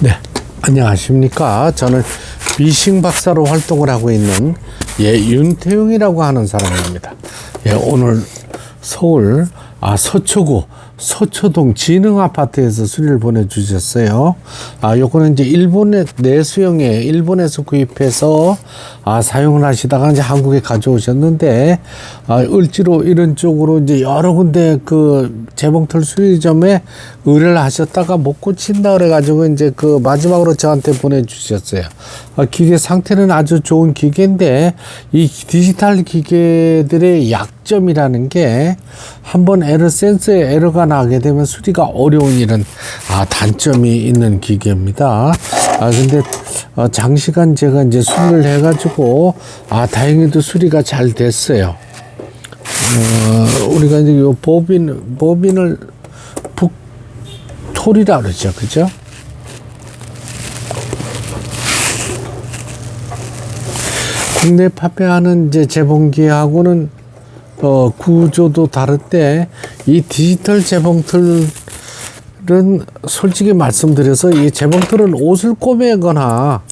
네, 안녕하십니까. 저는 미싱 박사로 활동을 하고 있는 예, 윤태용이라고 하는 사람입니다. 예, 오늘 서울 아, 서초구 서초동 진흥 아파트에서 수리를 보내주셨어요. 아, 요거는 이제 일본의 내수용에 일본에서 구입해서 아, 사용을 하시다가 이제 한국에 가져오셨는데 아, 을지로 이런 쪽으로 이제 여러 군데 그 재봉틀 수리점에 의뢰를 하셨다가 못 고친다 그래가지고 이제 그 마지막으로 저한테 보내주셨어요. 아, 기계 상태는 아주 좋은 기계인데 이 디지털 기계들의 약점이라는 게 한번 에러 센서에 에러가 나게 되면 수리가 어려운 이런 아, 단점이 있는 기계입니다. 아 근데 어, 장시간 제가 이제 수리를 해가지고 아 다행히도 수리가 잘 됐어요. 어, 우리가 이제 요 보빈 보빈을 북톨이라 그러죠, 그죠? 국내 판매하는 이제 재봉기하고는 어, 구조도 다른데 이 디지털 재봉틀은 솔직히 말씀드려서 이 재봉틀은 옷을 꼬매거나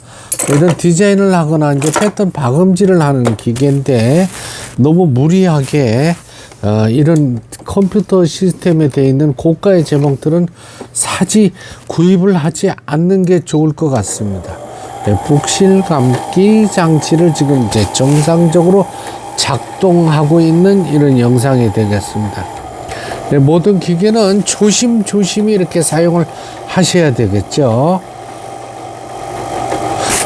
이런 디자인을 하거나 이제 패턴 박음질을 하는 기계인데 너무 무리하게 어, 이런 컴퓨터 시스템에 되어 있는 고가의 재봉틀은 사지 구입을 하지 않는 게 좋을 것 같습니다. 네, 북실 감기 장치를 지금 이제 정상적으로 작동하고 있는 이런 영상이 되겠습니다. 네, 모든 기계는 조심조심히 이렇게 사용을 하셔야 되겠죠.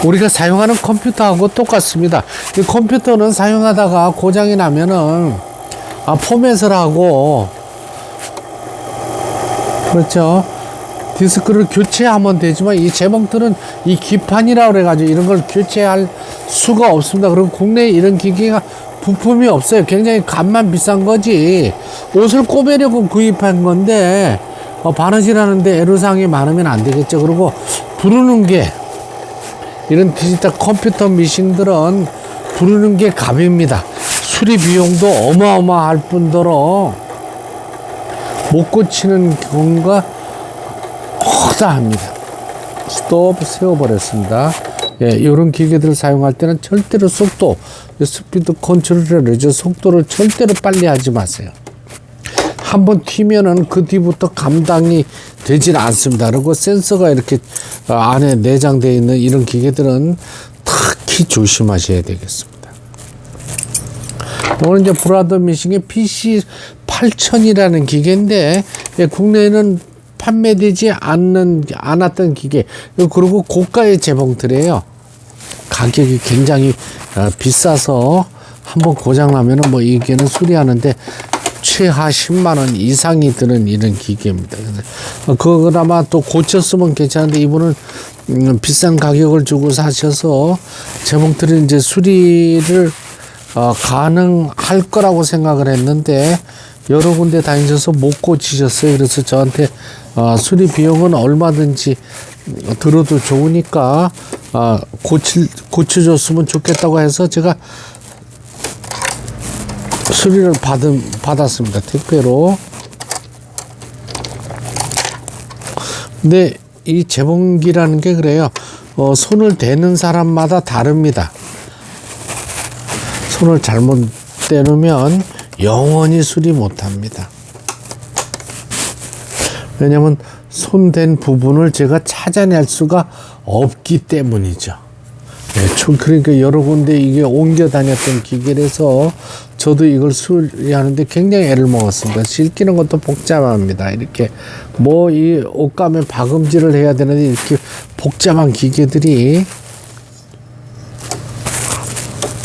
우리가 사용하는 컴퓨터하고 똑같습니다. 이 컴퓨터는 사용하다가 고장이 나면은 아, 포맷을 하고 그렇죠. 디스크를 교체하면 되지만 이 재봉틀은 이 기판이라 그래가지고 이런 걸 교체할 수가 없습니다. 그리고 국내에 이런 기계가 부품이 없어요. 굉장히 값만 비싼 거지. 옷을 꼬매려고 구입한 건데 어, 바느질하는데 애로사항이 많으면 안 되겠죠. 그리고 부르는 게 이런 디지털 컴퓨터 미싱들은 부르는 게 값입니다. 수리 비용도 어마어마할 뿐더러 못 고치는 경우가 허다합니다. 스톱 세워버렸습니다. 예, 이런 기계들을 사용할 때는 절대로 속도, 스피드 컨트롤이죠. 속도를 절대로 빨리 하지 마세요. 한번 튀면은 그 뒤부터 감당이 되질 않습니다. 그리고 센서가 이렇게 어, 안에 내장되어 있는 이런 기계들은 특히 조심하셔야 되겠습니다. 오늘 이제 브라더 미싱의 PC 8000이라는 기계인데 예, 국내에는 판매되지 않는 않았던 기계 그리고 고가의 재봉틀이에요. 가격이 굉장히 어, 비싸서 한번 고장 나면은 뭐 이게는 수리하는데 최하 10만 원 이상이 드는 이런 기계입니다. 그래서 그나마 또 고쳤으면 괜찮은데 이분은 음, 비싼 가격을 주고 사셔서 재봉틀을 이제 수리를 어, 가능할 거라고 생각을 했는데 여러 군데 다니셔서 못 고치셨어요. 그래서 저한테 어, 수리 비용은 얼마든지 들어도 좋으니까 어, 고칠 고쳐줬으면 좋겠다고 해서 제가 수리를 받은 받았습니다. 택배로. 근데 이 재봉기라는 게 그래요. 어, 손을 대는 사람마다 다릅니다. 손을 잘못 대놓으면 영원히 수리 못 합니다. 왜냐면 손댄 부분을 제가 찾아낼 수가 없기 때문이죠. 네, 총 그러니까 여러 군데 이게 옮겨 다녔던 기계라서 저도 이걸 수리하는데 굉장히 애를 먹었습니다. 실기는 것도 복잡합니다. 이렇게 뭐 이 옷감에 박음질을 해야 되는데 이렇게 복잡한 기계들이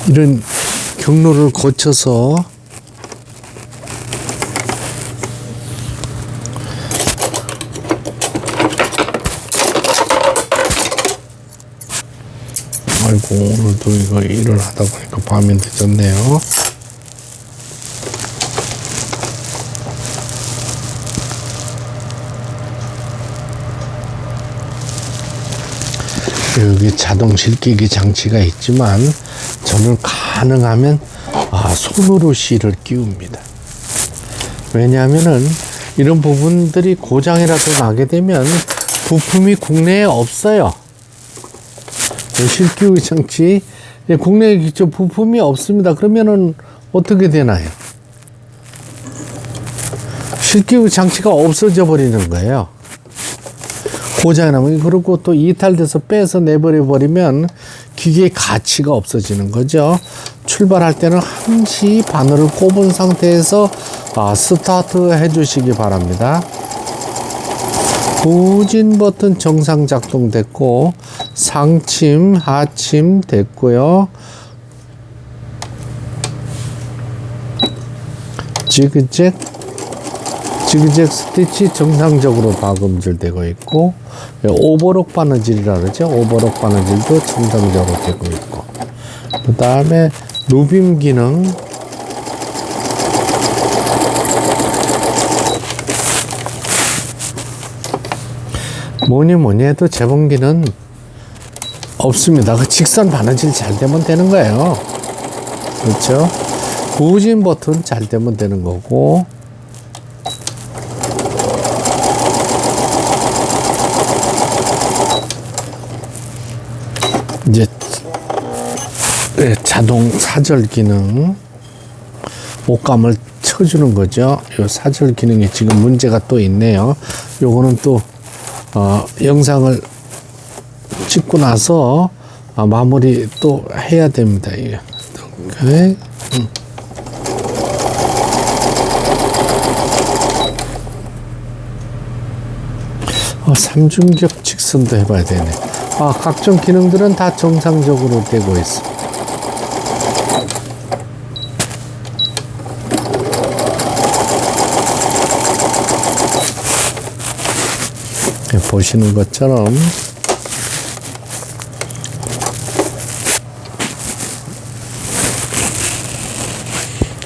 이런 경로를 거쳐서 아이고 오늘도 이거 일을 하다 보니까 밤이 늦었네요. 여기 자동 실기기 장치가 있지만 저는 가능하면 아, 손으로 실을 끼웁니다. 왜냐하면은 이런 부분들이 고장이라도 나게 되면 부품이 국내에 없어요. 예, 실기후 장치 예, 국내에 저 부품이 없습니다. 그러면은 어떻게 되나요? 실기후 장치가 없어져 버리는 거예요. 고장이 나면 그리고 또 이탈돼서 빼서 내버려 버리면 기계의 가치가 없어지는 거죠. 출발할 때는 항시 바늘을 꼽은 상태에서 아, 스타트 해주시기 바랍니다. 후진 버튼 정상 작동됐고 상침 하침 됐고요. 지그잭 지그잭 스티치 정상적으로 박음질 되고 있고 예, 오버록 바느질이라 그러죠. 오버록 바느질도 정상적으로 되고 있고 그 다음에 누빔 기능 뭐니 뭐니 해도 재봉기는 없습니다. 그 직선 바느질 잘 되면 되는 거예요. 그렇죠? 후진 버튼 잘 되면 되는 거고 이제 네, 자동 사절 기능 옷감을 쳐주는 거죠. 이 사절 기능이 지금 문제가 또 있네요. 요거는 또 어, 영상을 찍고 나서 아, 마무리 또 해야 됩니다. 이게. 음. 어, 삼중격 직선도 해봐야 되네. 아, 각종 기능들은 다 정상적으로 되고 있습니다. 예, 보시는 것처럼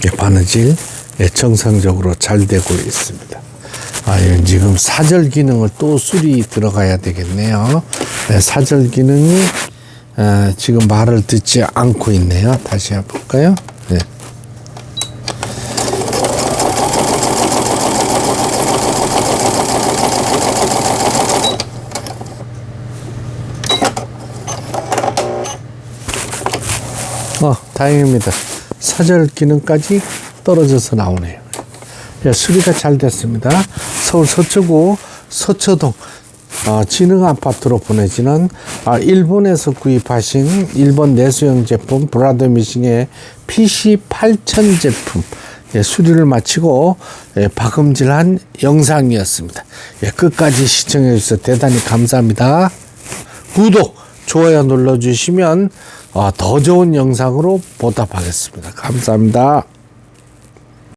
예, 바느질 예, 정상적으로 잘 되고 있습니다. 아, 예, 지금 사절 기능을 또 수리 들어가야 되겠네요. 예, 사절 기능이 아, 지금 말을 듣지 않고 있네요. 다시 해볼까요? 네. 어, 다행입니다. 사절 기능까지 떨어져서 나오네요. 예, 수리가 잘 됐습니다. 서울 서초구 서초동 어, 지능 아파트로 보내지는 아, 일본에서 구입하신 일본 내수형 제품 브라더 미싱의 PC 8000 제품 예, 수리를 마치고 예, 박음질한 영상이었습니다. 예, 끝까지 시청해 주셔서 대단히 감사합니다. 구독, 좋아요 눌러주시면 어, 더 좋은 영상으로 보답하겠습니다. 감사합니다.